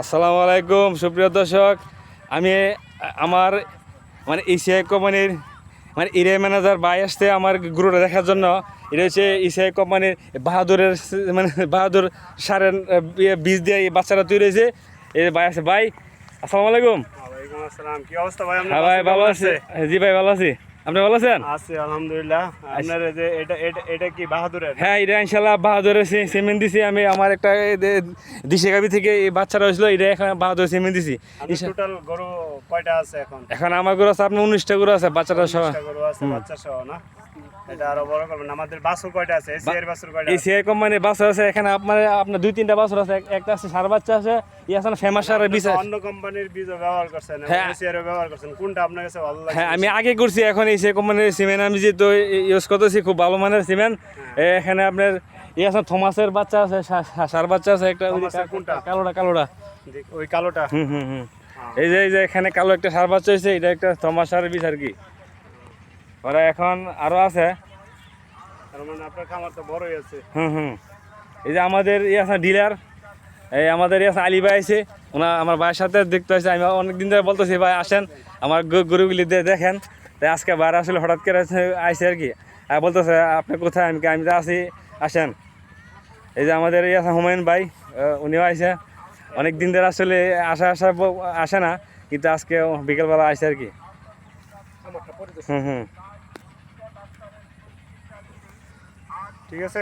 আসসালামু আলাইকুম সুপ্রিয় দর্শক। আমি আমার মানে ইসিআই কোম্পানির মানে এরিয়া ম্যানেজার বাই আসতে আমার গরুটা দেখার জন্য। এটা হচ্ছে ইসিআই কোম্পানির বাহাদুরের মানে বাহাদুর সারের বীজ দিয়ে এই বাচ্চাটা তৈরি হয়েছে। এই বাই আছে। ভাই আসসালামু আলাইকুম। ভাই? হ্যাঁ ভাই ভালো আছে। জি ভাই ভালো আছি। আপনি ভালো আছেন? আছে আলহামদুলিল্লাহ। আপনার যে এটা এটা এটা কি বাহাদুরের? হ্যাঁ এটা ইনশাল্লাহ বাহাদুরের সিমেন্ট দিছি। আমি আমার একটা দিশে গাবি থেকে এই বাচ্চারা হয়েছিল এটা এখন বাহাদুর সিমেন্ট দিছি। টোটাল গরু কয়টা আছে এখন? এখন আমার গরু আছে আপনার উনিশটা গরু আছে বাচ্চাটা সহ। গরু আছে বাচ্চা সহ না? এটা আরও বড় করবেন আমাদের বাছুর কয়টা আছে? এসিআর বাছুর কয়টা এই কোম্পানির বাছর আছে এখানে আপনার আপনার দুই তিনটা আছে একটা আছে সার বাচ্চা আছে ই আছে ফেমাস সারের বিষ আপনি অন্য কোম্পানির ব্যবহার করছেন হ্যাঁ। এসিআর ব্যবহার করছেন। কোনটা আপনার কাছে ভালো লাগে হ্যাঁ আমি আগে করছি এখন সিআই কোম্পানির সিমেন্ট আমি যে তো ইউজ করতেছি খুব ভালো মানের সিমেন্ট এখানে আপনার ই আছে থমাসের বাচ্চা আছে সার বাচ্চা আছে একটা? কালোটা কালোটা। ওই কালোটা। হুম হুম হুম। এই যে এই যে এখানে কালো একটা সার বাচ্চা হয়েছে এটা একটা থমাস সারের বিষ আর কি। ওরা এখন আরও আছে। মানে আপনার খামার তো বড়ই আছে। হুম হুম। এই যে আমাদের ইয়ে আছে ডিলার এই আমাদের ইয়ে আছে আলী ভাই আছে ওনা আমার ভাইয়ের সাথে দেখতে আসছে আমি অনেক দিন ধরে বলতেছি ভাই আসেন আমার গরু- গরুগুলি দিয়ে দেখেন। তাই আজকে বার আসলে হঠাৎ করে আইসে আর কি। আর বলতেছে, আপনি কোথায়? আমি আমি তো আসি আসেন। এই যে আমাদের এই আছে হুমায়ুন ভাই উনিও আইসে। অনেক দিন ধরে আসলে আসা আসা আসে না, কিন্তু আজকে বিকেলবেলা আইসে আর কি। হুম হুম। ঠিক আছে